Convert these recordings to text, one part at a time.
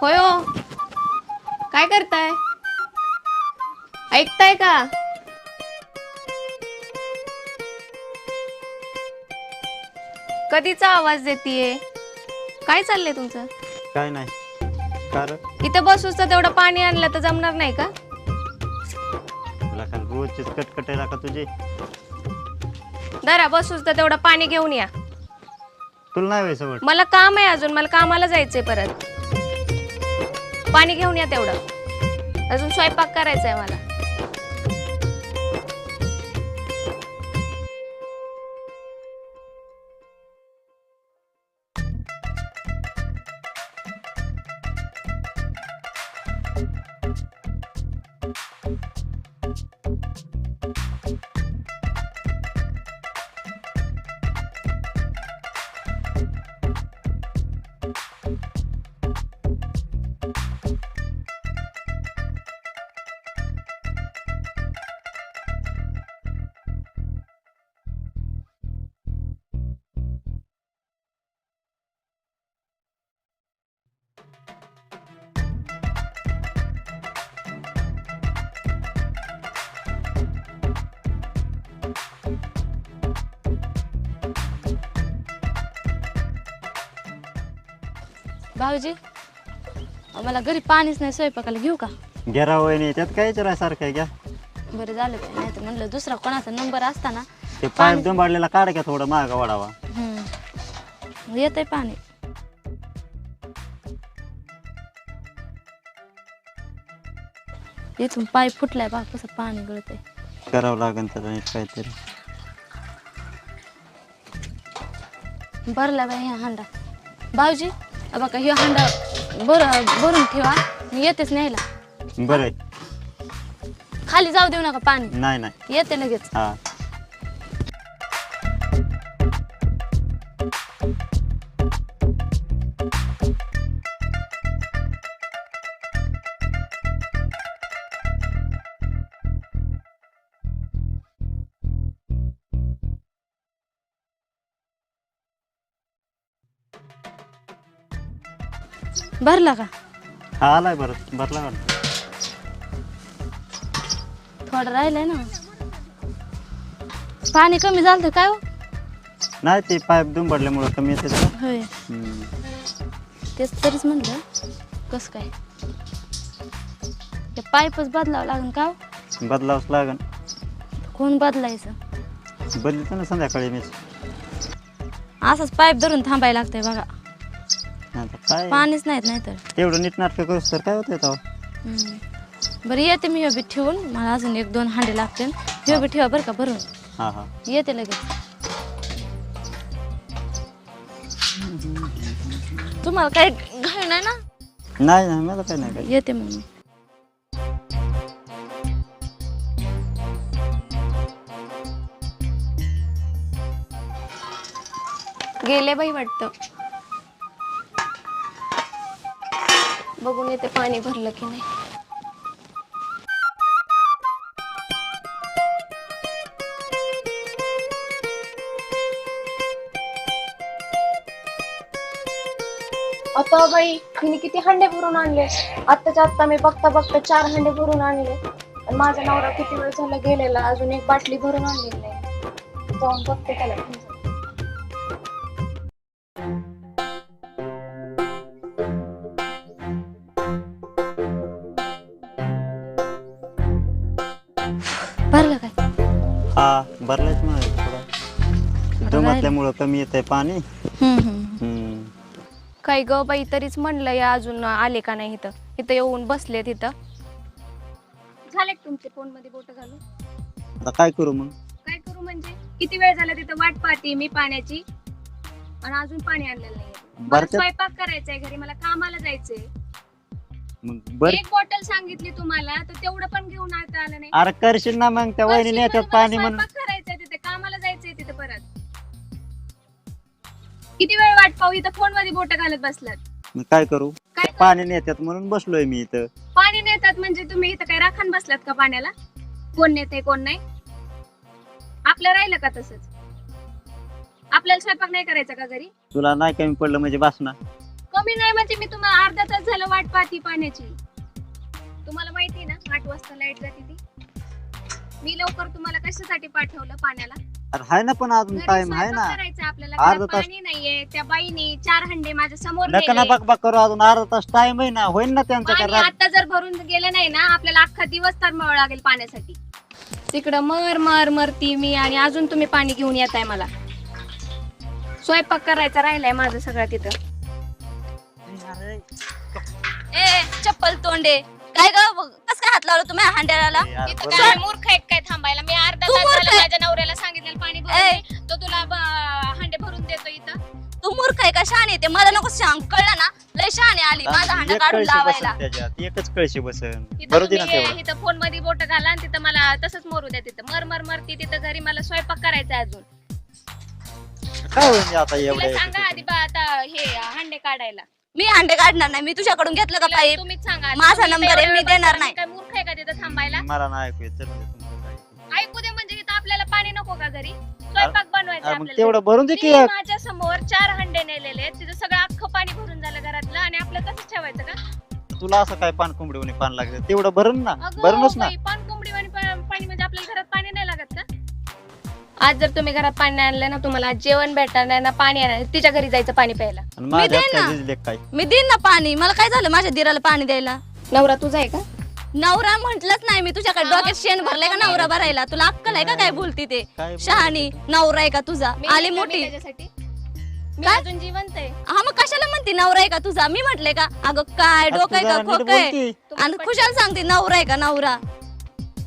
होय हो. काय करताय? ऐकताय का? कधीचा आवाज देतीये? काय चाललंय तुमचं? काय नाही. कारण इथं बसूच तेवढं पाणी आणलं तर जमणार नाही का? तुला काल रोजचीच कटकट आहे का तुझी? दरा बसूच तर तेवढं पाणी घेऊन या. तुला नाही सवड मला काम आहे अजून. मला कामाला जायचंय परत. पाणी घेऊन या तेवढं. अजून स्वयंपाक करायचा आहे मला. भाऊजी मला घरी पाणीच नाही स्वयंपाकाला घेऊ का? वहिनी त्यात काय विचाराय सारखं आहे घ्या. बरं झालं काय नाही तर म्हणलं दुसरा कोणाचा नंबर असता ना ते पाईप दंबाडलेला काढ घ्या थोडं मागा वाढावा हम्म. येतंय पाणी. इथून पाय फुटलाय बा कसं पाणी गळतंय. करावं लागेल त्याला नीट काहीतरी. भरला बाई ह्या हांडा. भाऊजी बघा ह्यो हांडा भर भरून ठेवा. मी येतेच न्यायला. बरं. आहे. खाली जाऊ देऊ नका पाणी. नाही नाही. येते लगेच. हा. भरला का? हा आलाय बरं भरला वाटतं थोडं राहिलंय ना. पाणी कमी झालं काय हो? नाही ते पाईप दंबाडल्यामुळं कमी येते जरा. होय. हम्म. तेच तरीच म्हणलं. कसं काय? ते पाईपच बदलावं लागेल का हो? बदलावंच लागेल कोण बदलायचं? बदलतो ना संध्याकाळी मी. असाच पाईप धरून थांबायला लागतंय बघा. काय? पाणीच नाहीत नाहीतर. तेवढं नीट नाटकं करूस तर काय होतं तेव्हा हम्म. बरं येते मी बी ठेवून. मला अजून एक दोन हांडे लागतील. ह्यो बी ठेवा बरं का भरून. हा हा. येते लगेच. तुम्हाला काही घाई नाही ना? नाही नाही मला काय नाही काय येते मग मी. गेले बाई वाटतं. बघून येते पाणी भरलं की नाही. आता बाई तिने किती हंडे भरून आणले? आत्ताच्या आत्ता मी बघता बघता चार हंडे भरून आणले. आणि माझा नवरा किती वेळ झाला गेलेला अजून एक बाटली भरून आणलेली नाही. जाऊन बघते त्याला. भरलायच म्हणा थोडं. दमटल्यामुळं कमी येत आहे पाणी. हम्म, हम्म. हम्म. काय ग बाई तरीच म्हणलं या अजून आले का नाही इथं. इथं येऊन बसले तिथं झाले का तुमचे फोनमध्ये बोट घालून? आता काय करू मग? काय करू म्हणजे? किती वेळ झाला तिथं वाट पाहते मी पाण्याची? आणि अजून पाणी आणलेलं नाही मला भरत्यात स्वयंपाक करायचंय घरी मला कामाला जायचंय. मग बर. एक बॉटल सांगितली तुम्हाला तर तेवढं पण घेऊन आता आलं नाही. अरे करशील ना मग त्या वहिनी मला पाणी म्हणून. स्वयंपाक किती वेळ वाट पाहू? इथं फोनमध्ये बोट घालत बसलात. मग काय करू? काय पाणी नेत्यात म्हणून बसलोय मी इथं. पाणी नेतात म्हणजे तुम्ही इथं काय राखण बसलात का पाण्याला? कोण नेते कोण नाही? आपलं राहिलं का तसंच? आपल्याला स्वयंपाक नाही करायचा का घरी? तुला नाही कमी पडलं म्हणजे बस ना. कमी नाही म्हणजे मी तुम्हाला अर्धा तास झालं वाट पाहती पाण्याची. तुम्हाला माहिती आहे ना आठ वाजता लाइट जाते ती. मी लवकर तुम्हाला कशासाठी पाठवलं पाण्याला? अरे आहे ना पण अजून घरी टाइम आहे स्वयंपाक ना. करायचा आपल्याला अर्धा घरात तास. पाणी नाहीये. त्या बाईने चार हंडे माझ्यासमोर नका ना नेले. बक बक करू अजून अर्धा तास टाइम आहे ना. होईल ना त्यांचं पाणी करा आता जर भरून गेलं नाही ना आपल्याला अख्खा दिवस तर मळ लागेल पाण्यासाठी. तिकडं मर मर मरती मी आणि अजून तुम्ही पाणी घेऊन येत आहे मला. स्वयंपाक करायचा राहिलाय माझं सगळं तिथं. ए चप्पल तोंडे. काय ग? कस काय हात लावलं तुम्ही हांड्याला? तिथं. काय मूर्ख आहे काय थांबायला? मी अर्धा तू तास मूर्ख झालं आहे. माझ्या नवऱ्याला सांगितलेलं पाणी दे. तो तुला ब- हंडे भरून देतो इथं. तू मूर्ख आहे का? शहाणे ते. मला नको सांग. कळलं ना? लय शहाणे आली. माझा हांडा एक काढून कळशी लावायला. बसन त्याच्यात. एकच कळशी बसन. इथं बरोबर ना तुम्ही तेवढं. इथं फोनमध्ये बोट घाला आणि तिथं मला तसंच मोरू द्या तिथं. मर मर मरती तिथं घरी मला स्वयंपाक करायचा आहे अजून. काय होईल आता तिला एवढ्या सांगा आधी बा आता हे हंडे काढायला. मी हांडे काढणार नाही मी तुझ्याकडून घेतलं का पाईप तुम्हीच सांगा. माझा तुम्ही आहे, मी देणार नाही. काय मूर्ख आहे का तिथं थांबायला मला नाही ऐकू येत चल म्हणजे तुमचं ऐकू. ऐकू दे म्हणजे इथं आपल्याला पाणी नको का घरी स्वयंपाक बनवायचा अरे मग आपल्याला तेवढं भरून दे की. माझ्यासमोर चार हंडे नेलेले आहेत. तिथं सगळं अख्खं पाणी भरून झालं घरातलं आणि आपलं तसंच ठेवायचं का तुला असं काय पान कोंबडी पान लागलं तेवढं भरून ना अगं भरूनच ना बाई, पान कोंबडी पा- पाणी म्हणजे आपल्याला घरात आज जर तुम्ही घरात पाणी नाही आणलं ना तुम्हाला आज जेवण भेटणार नाही ना पाणी नाही. तिच्या घरी जायचं पाणी प्यायला. आणि माझ्यात देईन ना. काय? मी देईन ना पाणी. मला काय झालं? माझ्या दिराला पाणी द्यायला. नवरा तुझा आहे का? नवरा म्हंटलच नाही मी तुझ्याकडे. हा, डोक्यात शेण भरलंय का नवरा भरायला? तुला अक्कल आहे का काय बोलती ते? काय शहाणी नवरा आहे का तुझा? मी आली मी मोठी. त्याच्यासाठी. मी काय? अजून जिवंत आहे. हा मग कशाला म्हणते नवरा आहे का तुझा? मी म्हटले का? अगं काय डोकं आहे तू का खोक आहे? आणि खुशाल सांगते नवरा आहे का नवरा?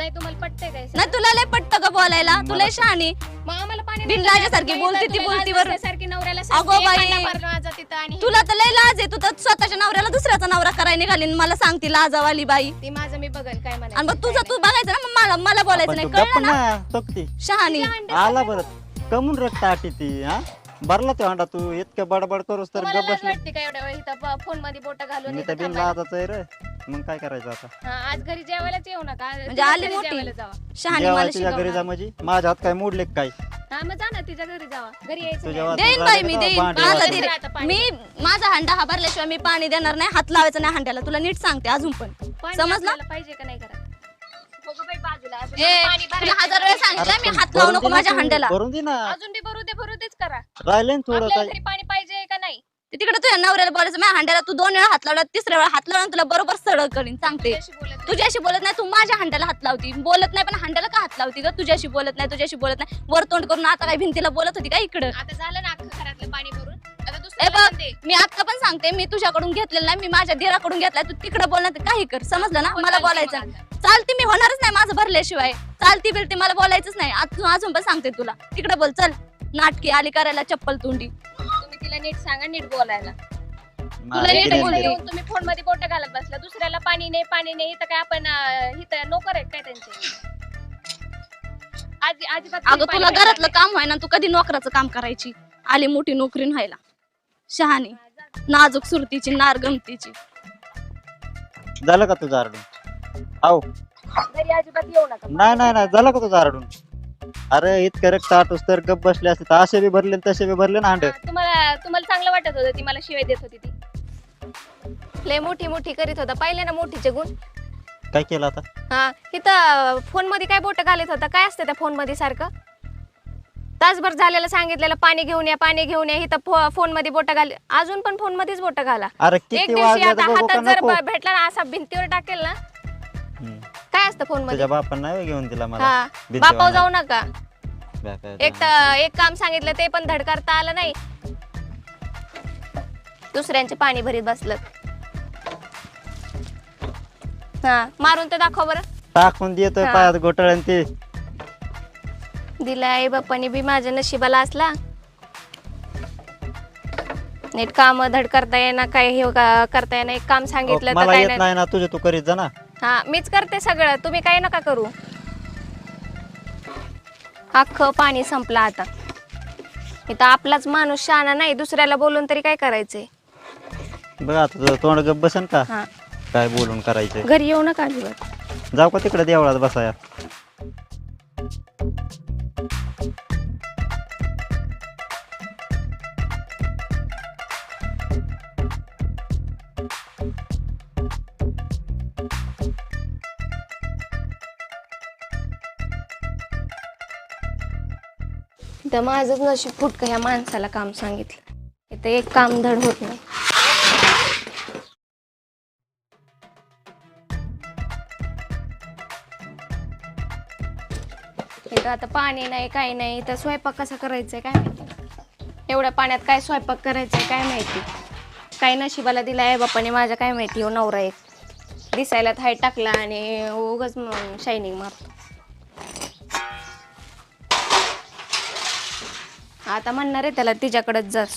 नाही तुम्हाला पटतंय काय नाही तुला लय पटतं का बोलायला. तुला शहाणी. मग आम्हाला पाणी बिनलाजासारखी बोलती ती बोलती बरं. सारखी नवऱ्याला अगो सांगते, बाई. एकांना भरलं माझं तिथं आणि हे- तुला तर लय लाज आहे. तू तर स्वतःच्या नवऱ्याला दुसऱ्याचा नवरा करायला निघाली आणि मला सांगते लाजावाली बाई. ती माझं मी बघल काय म्हणायचं आणि मग तुझं तू बघायचं ना मग मला मला बोलायचं नाही. कळलं ना? ना तक्ती शहाणी. आला बरं. कमून रक्त आटी ती हा? भरला तो अंडा तू इतकं बडबड करूस तर तुम्हाला गप लाज बसले. वाटते का एवढ्या वेळ इथं फोनमध्ये बोट घालून मी इथं तर बिन थांबायला? लाजाच आहे रे. मग काय करायचं आता? हा, आज घरी जेवायलाच येऊ नका. आज म्हणजे आली घरी मोठी. जेवायला जावा. शहाणी मला तुझ्या घरी जा शिकवणार. म्हणजे माझ्या हात काय मोडले का काय? हा मग जा ना तिच्या घरी जावा. घरी यायचं तुझ्या नाही. वाचून देईन बाई राहिलं मी का देईन. भांडे माझा वाचून? धीर आता पाणी मी माझा हंडा हा भरल्याशिवाय मी पाणी देणार नाही. हात लावायचा नाही हंड्याला. तुला नीट सांगते अजून पण. पाणी समजलं? आपल्याला पाहिजे का नाही घरात हो गं बाई, बाजूला अजून ए पाणी तुला भरायचं. हजार वेळा सांगितलं मी हात लावू नको माझ्या हंड्याला. भरून दे ना. अजून बी भरू देच करा. राहिले ना थोडं आपल्याला काय? घरी पाणी पाहिजे का नाही? ते तिकडे तुझ्या नवऱ्याला बोलायचं माझ्या हंड्याला तू दोन वेळा हात लावला तिसऱ्या वेळा हात लावला तुला बरोबर सडक करीन सांगते. तुझ्याशी बोलत नाही. तुझ्याशी बोलत नाही तू माझ्या हंड्याला हात लावती. बोलत नाही पण हंड्याला का हात लावती ग? तुझ्याशी बोलत नाही तुझ्याशी बोलत नाही. वर तोंड करून आता काय भिंतीला बोलत होती का इकडं? आता झालं ना अख्खं घरातलं पाणी भरून. आता ए दुसरं बघ पण दे. मी आता पण सांगते मी तुझ्याकडून घेतलेलं नाही मी माझ्या दिराकडून घेतलाय. तू तिकडे बोलणार काही कर. समजलं ना? हो, मला बोलायचं नाही. आता. चालती. मी होणारच नाही माझं भरल्याशिवाय. चालती बिलती मला बोलायचंच नाही. अजून अजून पण सांगते तुला. तिकडे बोल चल. नाटकी आली करायला चप्पल तोंडी. तुम्ही तिला नीट सांगा नीट बोलायला. तुला नीट. येऊन तुम्ही फोनमध्ये बोट घालत बसला. दुसऱ्याला पाणी नाही पाणी नाही इथं काय आपण अं, इथं नोकर आहेत काय त्यांचे? आजी अजिबात अगं तुला घरातलं काम व्हाय ना तू कधी नोकराचं काम करायची? आली मोठी नोकरी व्हायला शहाणी. नाजूक सुरतीची नार गमतीची. झालं का तुझं आरडून? आहो. घरी अजिबात येऊ नका. नाही नाही नाही झालं का तुझं आरडून? अरे इतकं रक्त आटूस तर गप बसले असते. तर असे बी भरले आणि तसे बी भरले ना अंड. हा, तुम्हाला तुम्हाला चांगलं वाटत होतं ती मला शिवाय देत होती ती. लय मोठी मोठी करीत होता. पाहिले ना मोठीचे गुण. काय केलं आता? हा इथं फोनमध्ये काय बोट घालत होता? काय असतं त्या फोनमध्ये सारखं? तासभर झालेलं सांगितलेलं पाणी घेऊन या पाणी घेऊन या इथं फोनमध्ये बोट घाल. अजून पण फोन मध्येच बोट घाला. अरे एक किती दिवशी वाजले आता तर बघू का हातात जर नको? ब- भेटला ना असा भिंतीवर टाकेल ना. काय असतं फोनमध्ये तुझ्या बापान नाही घेऊन दिला मला? हा. बापाव. जाऊ नका. बापा- एक तर एक काम सांगितलं ते पण धड करता आलं नाही. दुसऱ्यांचे पाणी भरीत बसलं. हा मारून तर दाखव बरं. टाकून देतोय हा. पायात ते. दिला आई बाप्पाने बी माझ्या नशिबाला असला. नीट काम धड करता येणार काय हे का- करता येणार एक काम सांगितलं तर मला काय येत नाही. नाही ना तुझे तू करीत जा ना. हा मीच करते सगळं. तुम्ही काय नका करू. अख्खं पाणी संपलं आता. इथं आपलाच माणूस शहाणा नाही दुसऱ्याला बोलून तरी काय करायचंय? बघ आता तुझं तोंड गप बसन का? हा. काय बोलून करायचं घरी येऊ नका अजिबात. जाऊ का तिकडे देवळात बसाया तर माझंच नशीब फुटकं ह्या माणसाला काम सांगितलं. इथं एक काम धड होत नाही. इथं आता पाणी नाही काही नाही. तर स्वयंपाक कसा करायचा आहे काय माहिती? एवढ्या पाण्यात काय स्वयंपाक करायचा आहे काय माहिती? काय नशिबाला दिला आहे बापाने माझ्या काय माहिती? हो नवरा एक. दिसायला थाय टाकला आणि उगच शायनिंग मारतो. आता म्हणणार आहे त्याला तिच्याकडेच जास.